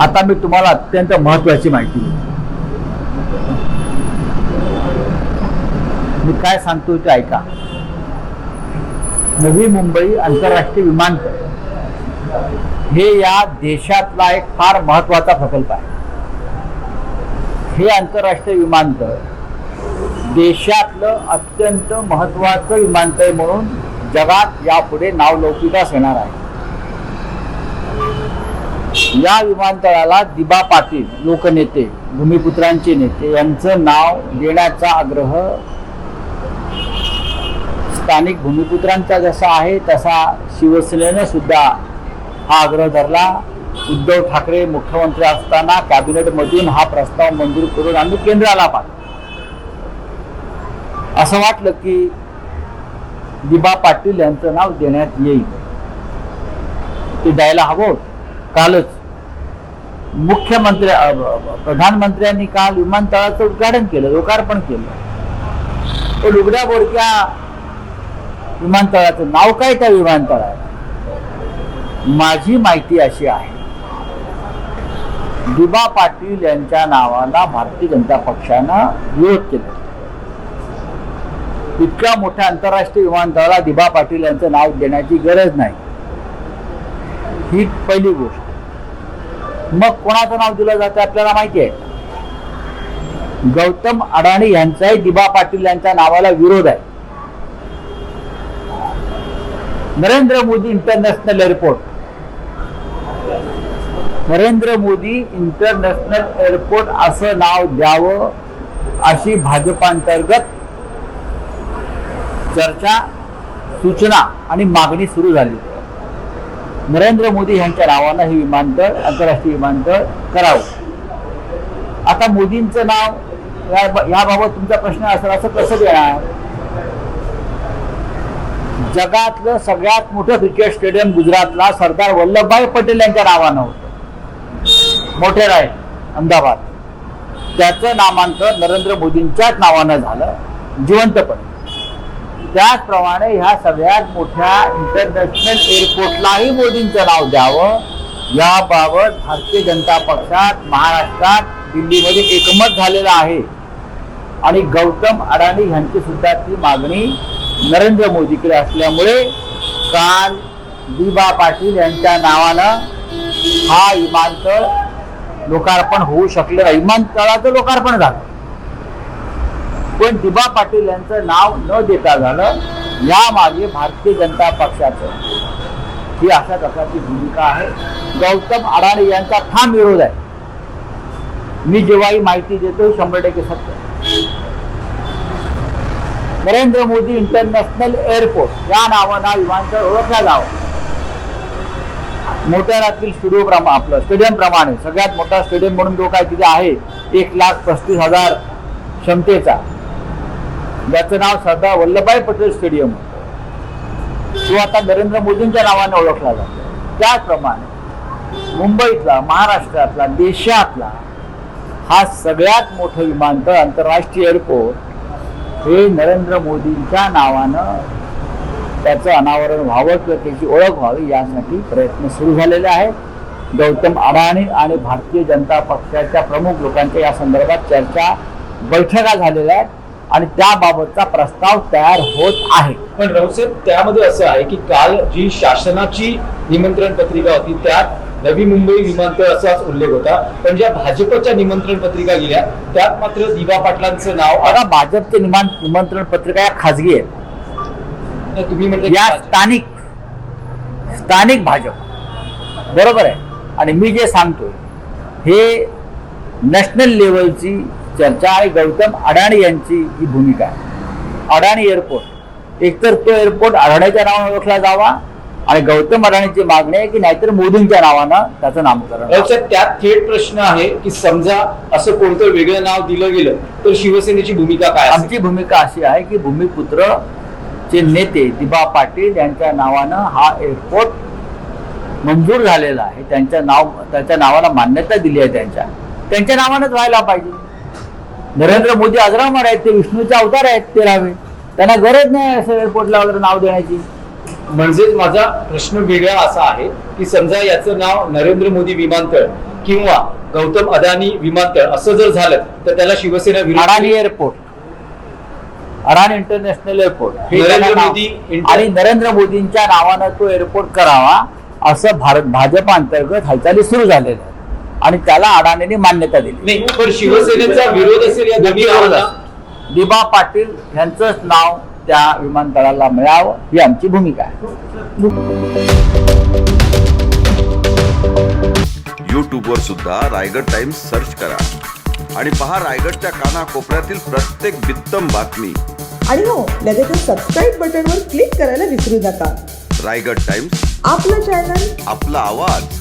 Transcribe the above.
आता मी तुम्हाला अत्यंत महत्वाची माहिती मी काय सांगतो ते ऐका. नवी मुंबई आंतरराष्ट्रीय विमानतळ हे या देशातला एक फार महत्त्वाचा प्रकल्प आहे. हे आंतरराष्ट्रीय विमानतळ देशातलं अत्यंत महत्वाचं विमानतळ म्हणून जगात यापुढे नावलौकिकास येणार आहे. या विमानतळाला दिबा पाटील लोकनेते भूमिपुत्रांचे नेते यांचं नाव देण्याचा आग्रह स्थानिक भूमिपुत्रांचा जसा आहे तसा शिवसेनेनं सुद्धा हा आग्रह धरला. उद्धव ठाकरे मुख्यमंत्री असताना कॅबिनेटमधून हा प्रस्ताव मंजूर करून आम्ही केंद्राला पाठवला असं वाटलं की दिबा पाटील यांचं नाव देण्यात येईल. ते द्यायला हवं होतं. कालच. मुख्यमंत्री प्रधानमंत्र्यांनी काल विमानतळाचं उद्घाटन केलं लोकार्पण केलं. तो लुगड्या बोडक्या विमानतळाचं नाव काय त्या विमानतळात? माझी माहिती अशी आहे. दिबा पाटील यांच्या नावाला भारतीय जनता पक्षानं विरोध केला. इतक्या मोठ्या आंतरराष्ट्रीय विमानतळाला दिबा पाटील यांचं नाव देण्याची गरज नाही. ही पहिली गोष्ट. मग कोणाचं नाव दिलं जातं आपल्याला माहिती आहे गौतम अडाणी यांचाही दिबा पाटील यांच्या नावाला विरोध आहे. Narendra Modi international airport Narendra Modi international airport असं नाव द्यावं अशी भाजपांतर्गत चर्चा सूचना आणि मागणी सुरू झाली. नरेंद्र मोदी यांच्या नावानं हे विमानतळ आंतरराष्ट्रीय विमानतळ करावं. आता मोदींचं नाव या- याबाबत तुमचा प्रश्न असेल असं कसं देणार? जगातलं सगळ्यात मोठं क्रिकेट स्टेडियम गुजरातला सरदार वल्लभभाई पटेल यांच्या नावानं होतं. मोठेरा आहे अहमदाबाद. त्याचं नामांतर नरेंद्र मोदींच्याच नावानं झालं जिवंतपणे. त्याचप्रमाणे ह्या सगळ्यात मोठ्या इंटरनॅशनल एअरपोर्टलाही मोदींचं नाव द्यावं. याबाबत भारतीय जनता पक्षात महाराष्ट्रात दिल्लीमध्ये एकमत झालेलं आहे. आणि गौतम अडाणी यांची सुद्धा ती मागणी नरेंद्र मोदीकडे असल्यामुळे काल दिबा पाटील यांच्या नावानं हा विमानतळ लोकार्पण होऊ शकलं. विमानतळाचं लोकार्पण झालं. पण दिबा पाटील यांचं नाव न देता झालं यामागे भारतीय जनता पक्षाचं. ही अशा प्रकारची भूमिका आहे. गौतम अडाणी यांचा ठाम विरोध आहे. मी जेव्हा ही माहिती देतो शंभर टक्के सत्य. नरेंद्र मोदी इंटरनॅशनल एअरपोर्ट या नावानं विमानतळ ओळखला जावं. मोटेरातील स्टुडिओ प्रमा आपलं स्टेडियम प्रमाणे सगळ्यात मोठा स्टेडियम म्हणून जो काय तिथे आहे एक लाख पस्तीस हजार क्षमतेचा. ज्याचं नाव सरदार वल्लभभाई पटेल स्टेडियम. तो आता नरेंद्र मोदींच्या नावाने ओळखला जातो. त्याचप्रमाणे मुंबईतला महाराष्ट्रातला देशातला हा सगळ्यात मोठं विमानतळ आंतरराष्ट्रीय एअरपोर्ट हे नरेंद्र मोदींच्या नावानं त्याचं अनावरण व्हावं किंवा त्याची ओळख व्हावी यासाठी प्रयत्न सुरू झालेले आहेत. गौतम अडाणी आणि भारतीय जनता पक्षाच्या प्रमुख लोकांच्या या संदर्भात चर्चा बैठका झालेल्या आहेत. आणि त्याबाबतचा प्रस्ताव तयार होत आहे. पण रावसाहेब त्यामध्ये असं आहे की काल जी शासनाची निमंत्रण पत्रिका होती त्यात नवी मुंबई विमानतळ असाच उल्लेख होता. पण ज्या भाजपच्या निमंत्रण पत्रिका गेल्या त्यात मात्र दिवा पाटलांचं नाव आता भाजपचे निमान निमंत्रण पत्रिका या खाजगी आहेत. तुम्ही म्हणजे या स्थानिक स्थानिक भाजप. बरोबर आहे. आणि मी जे सांगतोय हे नॅशनल लेवलची चर्चा आणि गौतम अडाणी यांची ही भूमिका आहे. अडाणी एअरपोर्ट एकतर तो एअरपोर्ट अडाणीच्या नावाने ओळखला जावा आणि गौतम अडाणीची मागणी आहे की नाहीतर मोदींच्या नावानं त्याचं नामकरण त्यात थेट प्रश्न आहे की समजा असं कोणतं वेगळं नाव दिलं गेलं तर शिवसेनेची भूमिका काय? आमची भूमिका अशी आहे की भूमिपुत्र चे नेते दिबा पाटील यांच्या नावानं हा एअरपोर्ट मंजूर झालेला आहे. त्यांच्या नाव त्याच्या नावाला मान्यता दिली आहे त्यांच्या. त्यांच्या नावानंच व्हायला पाहिजे. नरेंद्र मोदी अजरामर आहेत ते विष्णूचे अवतार आहेत ते राहावे त्यांना गरज नाही असं एअरपोर्टला वगैरे नाव देण्याची. म्हणजेच माझा प्रश्न वेगळा असा आहे की समजा याचं नाव नरेंद्र मोदी विमानतळ किंवा गौतम अदानी विमानतळ असं जर झालं तर त्याला शिवसेना अडाणी एअरपोर्ट अडाणी इंटरनॅशनल एअरपोर्ट नरेंद्र मोदी आणि नरेंद्र मोदींच्या नावानं तो एअरपोर्ट करावा असं भारत भाजप अंतर्गत हालचाली सुरू झालेल्या आणि त्याला अडाणीने मान्यता दिली. नाही पण शिवसेनेचा विरोध असेल या दोन्ही नावाला दिबा पाटील यांचंच नाव त्या विमानतळाला मिळावं ही आमची भूमिका आहे. यूट्यूबवर सुद्धा रायगड टाइम्स सर्च करा. आणि पहा रायगडच्या कानाकोपऱ्यातील प्रत्येक बित्तम बातमी. आणि हो लगेचच सबस्क्राईब बटनवर क्लिक करायला विसरू नका. रायगड टाइम्स. आपलं चॅनल आपला आवाज.